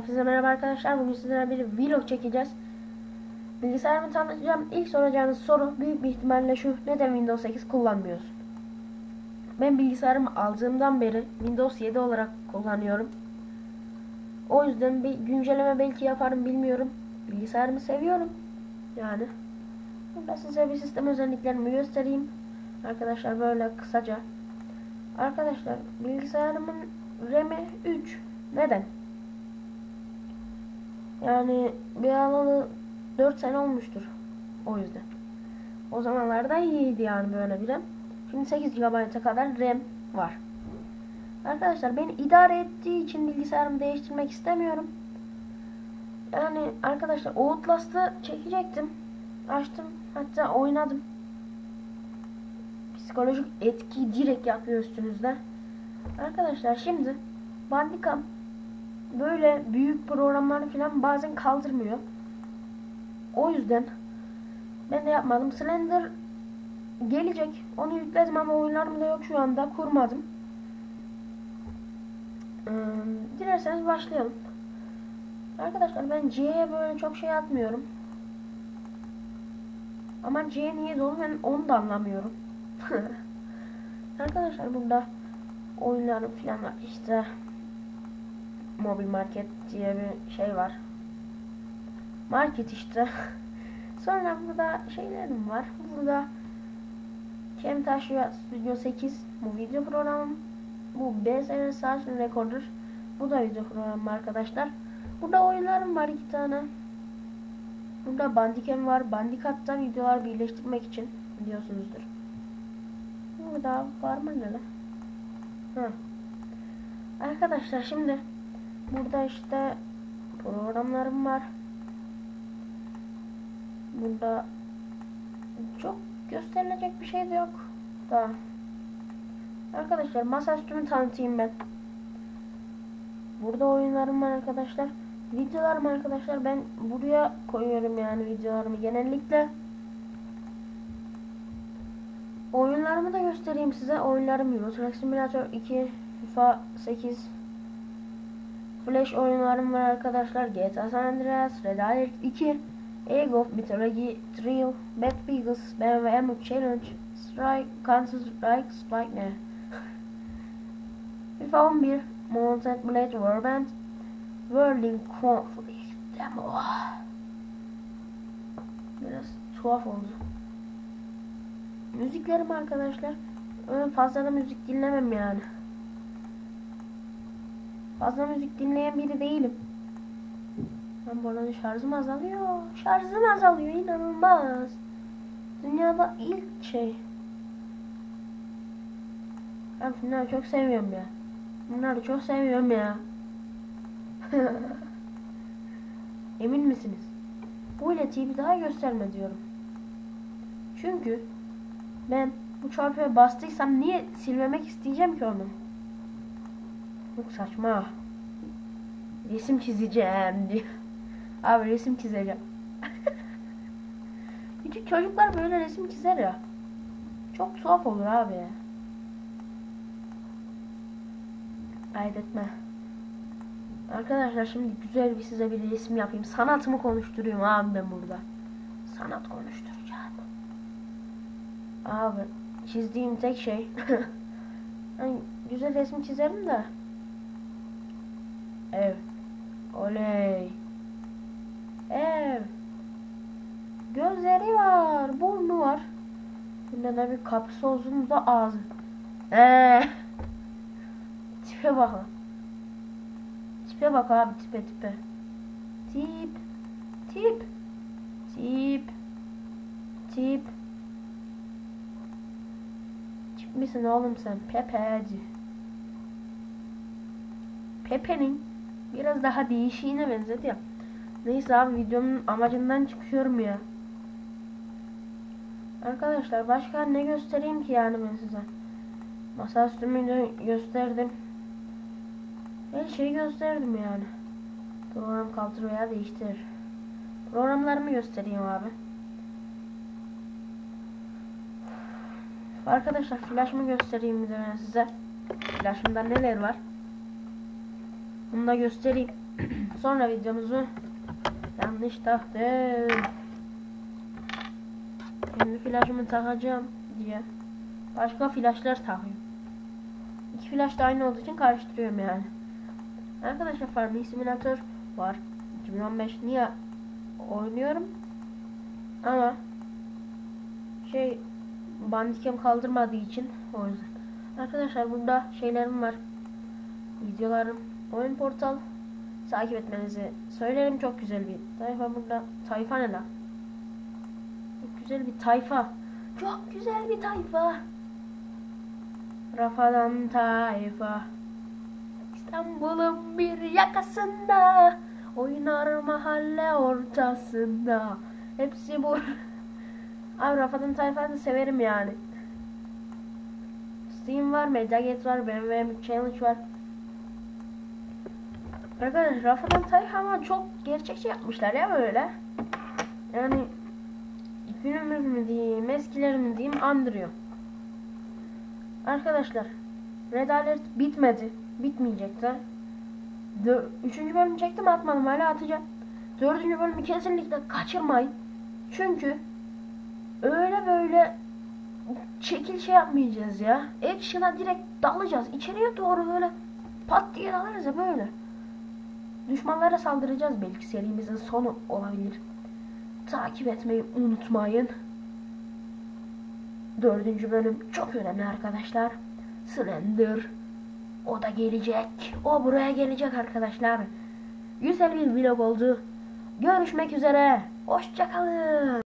Hepinize merhaba arkadaşlar. Bugün sizlerle bir vlog çekeceğiz. Bilgisayarımı tanıtacağım. İlk soracağınız soru büyük bir ihtimalle şu. Neden Windows 8 kullanmıyorsun? Ben bilgisayarımı aldığımdan beri Windows 7 olarak kullanıyorum. O yüzden bir güncelleme belki yaparım bilmiyorum. Bilgisayarımı seviyorum. Yani. Burada size bir sistem özelliklerimi göstereyim. Arkadaşlar böyle kısaca. Arkadaşlar bilgisayarımın RAM'i 3. Neden? Yani bir alalı 4 sene olmuştur. O yüzden. O zamanlarda iyiydi yani böyle bir RAM. Şimdi 8 GB'a kadar RAM var. Arkadaşlar beni idare ettiği için bilgisayarımı değiştirmek istemiyorum. Yani arkadaşlar Outlast'ı çekecektim. Açtım. Hatta oynadım. Psikolojik etki direkt yapıyor üstünüzde. Arkadaşlar şimdi Bandicam böyle büyük programları falan bazen kaldırmıyor. O yüzden ben de yapmadım. Slender gelecek. Onu yükledim ama oyunlarım da yok şu anda. Kurmadım. Ee, dilerseniz başlayalım. Arkadaşlar ben C'ye böyle çok şey atmıyorum. Ama C niye dolu ben onu da anlamıyorum. Arkadaşlar burada oyunlarım falan var. İşte mobil market diye bir şey var. Market işte. Sonra burada şeylerim var. Burada Camtasia Studio 8 bu video programım. Bu BSR Search Recorder. Bu da video programım arkadaşlar. Burada oyunlarım var iki tane. Burada Bandicam var. Bandicap'ta videolar birleştirmek için biliyorsunuzdur. Burada var mı ne. Arkadaşlar şimdi burada işte programlarım var. Burada çok gösterilecek bir şey de yok da. Arkadaşlar masaüstümü tanıtayım ben. Burada oyunlarım var arkadaşlar. Videolarım arkadaşlar ben buraya koyuyorum yani videolarımı genellikle. Oyunlarımı da göstereyim size. Oyunlarım Euro Truck Simulator 2, FIFA 8, Flash oyunlarım var arkadaşlar. GTA San Andreas, Red Alert 2, Ego, Mythology, Trio, Bad Beagles, BMW M3 Challenge, Strike, Counter Strike, Spike ne? FIFA 11, Mountain Blade Warband, Whirling Conflict Demo. Biraz tuhaf oldu. Müziklerim arkadaşlar. Fazla da müzik dinlemem yani. Fazla müzik dinleyen biri değilim. Ben bu arada şarjım azalıyor. Şarjım azalıyor inanılmaz. Dünyada ilk şey. Ben bunları çok seviyorum ya. Bunları çok seviyorum ya. Emin misiniz? Bu iletiyi bir daha gösterme diyorum. Çünkü ben bu çarpıya bastıysam niye silmemek isteyeceğim ki onu? Çok saçma. Resim çizeceğim diyor. Abi resim çizeceğim. Küçük çocuklar böyle resim çizer ya. Çok tuhaf olur abi. Kaydetme. Arkadaşlar şimdi güzel bir size bir resim yapayım. Sanatımı konuşturayım abi ben burada. Sanat konuşturacağım. Abi çizdiğim tek şey yani güzel resim çizerim de ev. Oley. Ev. Gözleri var burnu var. Bunda da bir kapısı uzun da ağzı. Eee. Tipe bak. Tipe bak abi tipe tipe. Tip tip tip tip. Misin oğlum sen? Pepeci. Pepe'nin biraz daha değişiğine benzedi ya. Neyse abi videonun amacından çıkıyorum ya. Arkadaşlar başka ne göstereyim ki yani ben size? Masaüstümü gösterdim. Her şeyi gösterdim yani. Program kaldır veya değiştir. Programlarımı göstereyim abi. Arkadaşlar flash'ımı göstereyim bir size. Flash'ımda neler var? Bunu da göstereyim. Sonra videomuzu yanlış taktım. Şimdi flaşımı takacağım diye. Başka flaşlar takıyorum. İki flash da aynı olduğu için karıştırıyorum yani. Arkadaşlar Farming Simulator var. 2015 niye oynuyorum? Ama şey Bandicam kaldırmadığı için o yüzden. Arkadaşlar burada şeylerim var. Videolarım. Oyun portal takip etmenizi söylerim. Çok güzel bir tayfa burada. Tayfa ne lan? Çok güzel bir tayfa. Çok güzel bir tayfa. Rafadan tayfa. İstanbul'un bir yakasında. Oynar mahalle ortasında. Hepsi bu. Abi Rafadan tayfayı da severim yani. Steam var, Mediagate var, BMW Challenge var. Arkadaşlar Rafadan Tayfa ama çok gerçekçi yapmışlar ya böyle. Yani günümüz mü diyeyim, eskiler mi diyeyim andırıyor. Arkadaşlar Red Alert bitmedi. Bitmeyecek de. Dö- Üçüncü bölümü çektim atmadım hala atacağım. Dördüncü bölümü kesinlikle kaçırmayın. Çünkü öyle böyle çekil şey yapmayacağız ya. Action'a direkt dalacağız. İçeriye doğru böyle pat diye dalarız ya böyle. Düşmanlara saldıracağız belki serimizin sonu olabilir. Takip etmeyi unutmayın. Dördüncü bölüm çok önemli arkadaşlar. Slender. O da gelecek. O buraya gelecek arkadaşlar. Güzel bir vlog oldu. Görüşmek üzere. Hoşçakalın.